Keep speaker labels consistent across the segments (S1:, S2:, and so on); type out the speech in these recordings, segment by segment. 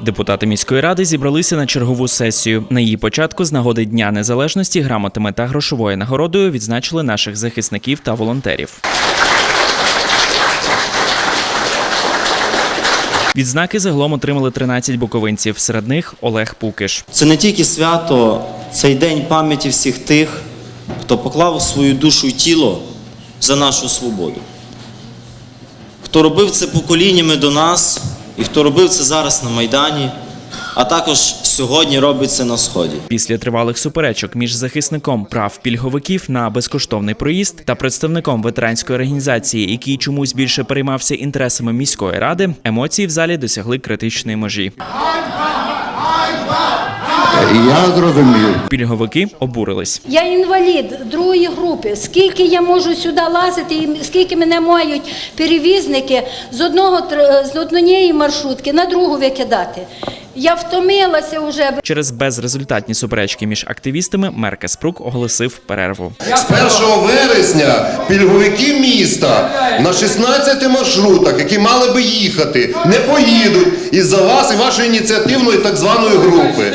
S1: Депутати міської ради зібралися на чергову сесію. На її початку з нагоди Дня Незалежності грамотами та грошовою нагородою відзначили наших захисників та волонтерів. Відзнаки загалом отримали 13 буковинців. Серед них Олег Пукиш.
S2: Це не тільки свято, цей день пам'яті всіх тих, хто поклав свою душу і тіло за нашу свободу. Хто робив це поколіннями до нас, і хто робив це зараз на Майдані, а також сьогодні робиться на Сході.
S1: Після тривалих суперечок між захисником прав пільговиків на безкоштовний проїзд та представником ветеранської організації, який чомусь більше переймався інтересами міської ради, емоції в залі досягли критичної межі.
S3: Я зрозумів.
S1: Пільговики обурились.
S4: Я інвалід другої групи. Скільки я можу сюди лазити, і скільки мене мають перевізники з одного тр- з однієї маршрутки на другу викидати. Я втомилася вже.
S1: Через безрезультатні суперечки між активістами мер Каспрук оголосив перерву.
S3: З 1 вересня пільговики міста на 16 маршрутах, які мали би їхати, не поїдуть із-за вас і вашої ініціативної так званої групи.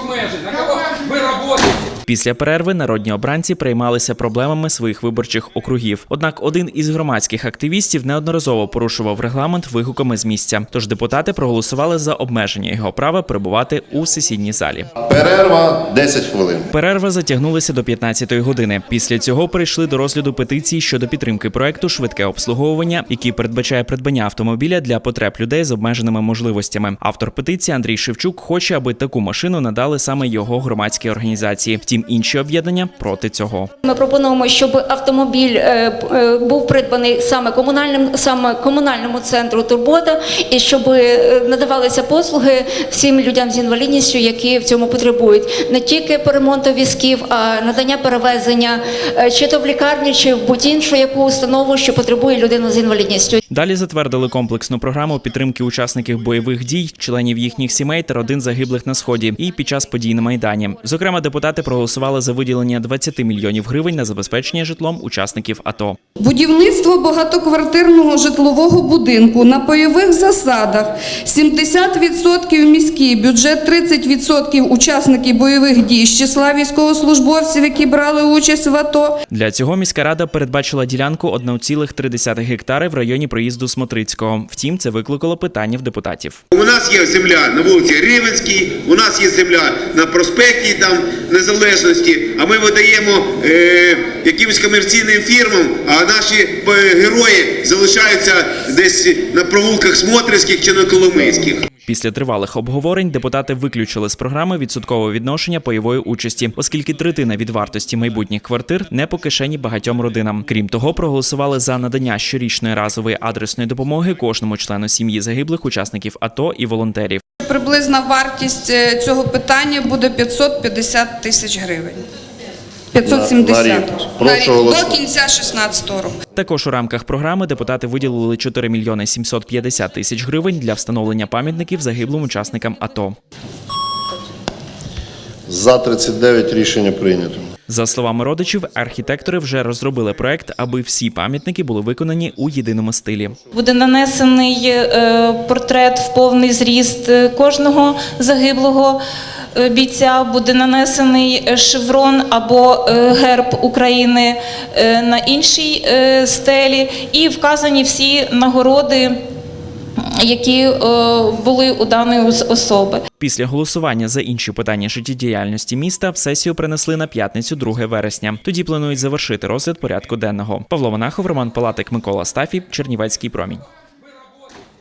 S5: Обмежень. На кого вы работаете?
S1: Після перерви народні обранці приймалися проблемами своїх виборчих округів. Однак один із громадських активістів неодноразово порушував регламент вигуками з місця. Тож депутати проголосували за обмеження його права перебувати у сесійній залі.
S3: Перерва 10 хвилин.
S1: Перерва затягнулася до 15-ї години. Після цього перейшли до розгляду петиції щодо підтримки проекту швидке обслуговування, який передбачає придбання автомобіля для потреб людей з обмеженими можливостями. Автор петиції Андрій Шевчук хоче, аби таку машину надали саме його громадській організації. Втім, інші об'єднання проти цього.
S6: Ми пропонуємо, щоб автомобіль е, е, був придбаний саме комунальним саме комунальному центру Турбота, і щоб е, надавалися послуги всім людям з інвалідністю, які в цьому потребують, не тільки по ремонту візків, а надання перевезення чи то в лікарні, чи в будь-іншу яку установу, що потребує людина з інвалідністю.
S1: Далі затвердили комплексну програму підтримки учасників бойових дій, членів їхніх сімей та родин загиблих на сході і під час подій на майдані. Зокрема, депутати проголосували за виділення 20 мільйонів гривень на забезпечення житлом учасників АТО.
S7: Будівництво багатоквартирного житлового будинку на пайових засадах 70% міський бюджет, 30% учасників бойових дій з числа військовослужбовців, які брали участь в АТО.
S1: Для цього міська рада передбачила ділянку 1,3 гектари в районі проїзду Смотрицького. Втім, це викликало питання в депутатів.
S8: У нас є земля на вулиці Рівенській, у нас є земля на проспекті там Незалежності, а ми видаємо е, якимось комерційним фірмам, а наші е, герої залишаються десь на провулках Смотрицьких чи на Коломийських.
S1: Після тривалих обговорень депутати виключили з програми відсоткове відношення пайової участі, оскільки третина від вартості майбутніх квартир не по кишені багатьом родинам. Крім того, проголосували за надання щорічної разової адресної допомоги кожному члену сім'ї загиблих учасників АТО і волонтерів.
S7: Приблизна вартість е, цього питання буде 550 тисяч гривень. 570
S3: На- на рік.
S7: На
S3: Прошу
S7: рік. до кінця 16 року.
S1: Також у рамках програми депутати виділили 4 мільйони 750 тисяч гривень для встановлення пам'ятників загиблим учасникам АТО.
S3: За 39 рішення прийнято.
S1: За словами родичів, архітектори вже розробили проект, аби всі пам'ятники були виконані у єдиному стилі.
S9: Буде нанесений е, портрет в повний зріст е, кожного загиблого е, бійця, буде нанесений шеврон або герб України на іншій стелі, і вказані всі нагороди, які е, були у даної ос- особи.
S1: Після голосування за інші питання життєдіяльності міста в сесію принесли на п'ятницю 2 вересня. Тоді планують завершити розгляд порядку денного. Павло Монахов, Роман Палатик, Микола Стафі, Чернівецький промінь.